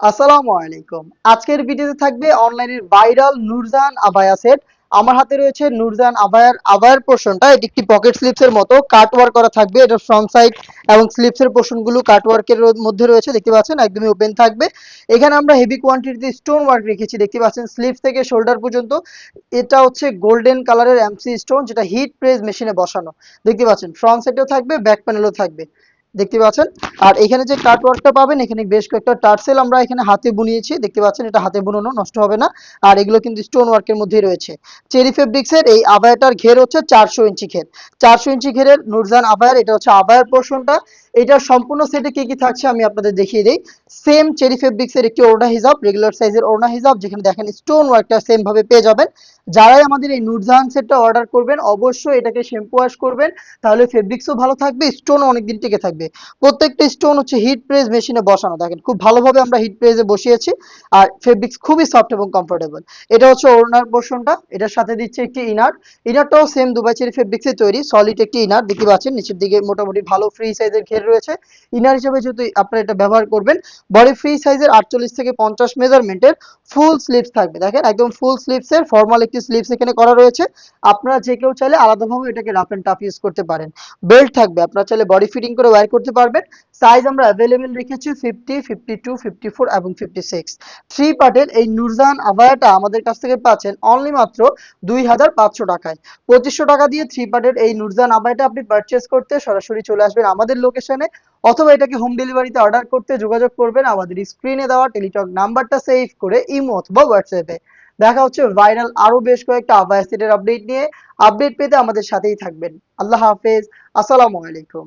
আসসালামু আলাইকুম। আজকের ভিডিওতে থাকবে অনলাইনের ভাইরাল নুরজান আবায়া সেট। আমার হাতে রয়েছে নুরজান আবায়ার আবায়ার পোর্শনটা। এটি একটি পকেট স্লিপস এর মতো। কাট ওয়ার্ক করা থাকবে। এটা ফ্রন্ট সাইড এবং স্লিপস এর পোর্শনগুলো কাট ওয়ার্কের মধ্যে রয়েছে। দেখতে পাচ্ছেন, একদমই ওপেন থাকবে। এখানে আমরা হেভি কোয়ান্টিটিতে স্টোন ওয়ার্ক রেখেছি। দেখতে পাচ্ছেন স্লিপস থেকে শোল্ডার পর্যন্ত। এটা হচ্ছে গোল্ডেন কালারের এমসি স্টোন, যেটা হিট প্রেস মেশিনে বসানো। দেখতে পাচ্ছেন, ফ্রন্ট সাইডেও থাকবে, ব্যাক প্যানেলও থাকবে। দেখতে পাচ্ছেন? আর এখানে যে কাট ওয়ার্কটা পাবেন, এখানে বেশ কয়েকটা টার্সেল আমরা এখানে হাতে বুনিয়েছি। দেখতে পাচ্ছেন, এটা হাতে বুনানো, নষ্ট হবে না। আর এগুলো কিন্তু স্টোন ওয়ার্কের মধ্যেই রয়েছে। চেরি ফেব্রিক্সের এই আবায়াটার ঘের হচ্ছে চারশো ইঞ্চি ঘের। চারশো ইঞ্চি ঘেরের নুরজান আবায়ার এটা হচ্ছে আবায়ার পোর্শনটা এটা সম্পূর্ণ সেটে কি কি থাকছে আমি আপনাদের দেখিয়ে দিই। সেম চেরি ফেব্রিক্সের একটি ওড়না হিজাব রেগুলার সাইজের ওড়না হিজাব, যেখানে দেখেন স্টোন ওয়ার্কটা সেম ভাবে পেয়ে যাবেন। যারাই আমাদের এই নুরজাহান সেটটা অর্ডার করবেন, অবশ্যই এটাকে শ্যাম্পু ওয়াশ করবেন। তাহলে ফেব্রিক্সও ভালো থাকবে স্টোনও অনেকদিন টিকে থাকবে। প্রত্যেকটা স্টোন হচ্ছে হিট প্রেস মেশিনে বসানো। দেখেন, খুব ভালোভাবে আমরা হিট প্রেসে বসিয়েছি, আর ফেব্রিক্স খুবই সফট এবং কমফোর্টেবল এটা হচ্ছে ওড়নার পোর্শনটা এটার সাথে দিচ্ছে একটি ইনার ইনারটাও সেম দুবাই চেরি ফেব্রিক্সে তৈরি সলিড একটি ইনার দেখতে পাচ্ছেন, নিচের দিকে মোটামুটি ভালো ফ্রি সাইজের ঘের রয়েছে। ইনার হিসেবে যেহেতু আপনারা এটা ব্যবহার করবেন বডি ফ্রি সাইজের আটচল্লিশ থেকে পঞ্চাশ মেজারমেন্টের ফুল স্লিভস থাকবে। দেখেন, একদম ফুল স্লিভসের ফর্মাল একটি স্লিভস এখানে করা রয়েছে। আপনারা যে কেউ চাইলে আলাদাভাবে এটাকে রাফ এন্ড টাফ ইউজ করতে পারেন। বেল্ট থাকবে, আপনারা চাইলে বডি ফিটিং করে ওয়্যার করতে পারবেন। সাইজ আমরা অ্যাভেলেবেল রেখেছি fifty fifty two fifty four এবং ফিফটি সিক্স থ্রি পার্টের এই নুরজান আভায়াটা আমাদের কাছ থেকে পাচ্ছেন অনলি মাত্র দুই হাজার পাঁচশো টাকায়। পঁচিশশো টাকা দিয়ে থ্রি পার্টের এই নুরজান আভায়াটা আপনি পারচেস করতে সরাসরি চলে আসবেন আমাদের লোকেশনে অথবা এটাকে হোম ডেলিভারিতে অর্ডার করতে যোগাযোগ করবেন আমাদের স্ক্রিনে দেওয়া টেলিটক নাম্বারটা সেভ করে ইমো অথবা হোয়াটসঅ্যাপে দেখা হচ্ছে ভাইরাল আরও বেশ কয়েকটা আভায়া সেটের আপডেট নিয়ে। আপডেট পেতে আমাদের সাথেই থাকবেন। আল্লাহ হাফেজ। আসসালামু আলাইকুম।